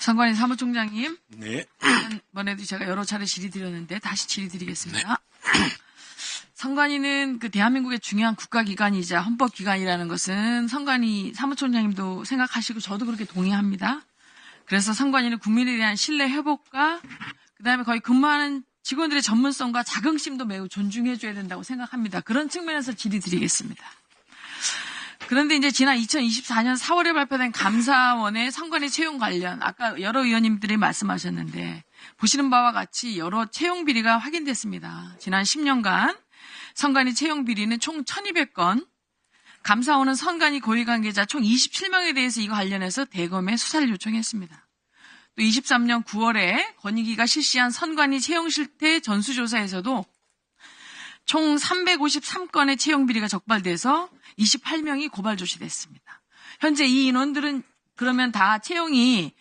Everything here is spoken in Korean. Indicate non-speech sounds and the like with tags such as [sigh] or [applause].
선관위 사무총장님, 네. 이번에도 제가 여러 차례 질의드렸는데 다시 질의드리겠습니다. [clears throat] 선관위는 그 대한민국의 중요한 국가기관이자 헌법기관이라는 것은 선관위 사무총장님도 생각하시고 저도 그렇게 동의합니다. 그래서 선관위는 국민에 대한 신뢰 회복과 그다음에 거의 근무하는 직원들의 전문성과 자긍심도 매우 존중해줘야 된다고 생각합니다. 그런 측면에서 질의드리겠습니다. 그런데 이제 지난 2024년 4월에 발표된 감사원의 선관위 채용 관련 아까 여러 의원님들이 말씀하셨는데 보시는 바와 같이 여러 채용 비리가 확인됐습니다. 지난 10년간 선관위 채용 비리는 총 1,200건, 감사원은 선관위 고위 관계자 총 27명에 대해서 이거 관련해서 대검에 수사를 요청했습니다. 또 23년 9월에 권익위가 실시한 선관위 채용 실태 전수조사에서도 총 353건의 채용 비리가 적발돼서 28명이 고발 조치됐습니다. 현재 이 인원들은 그러면 다 채용이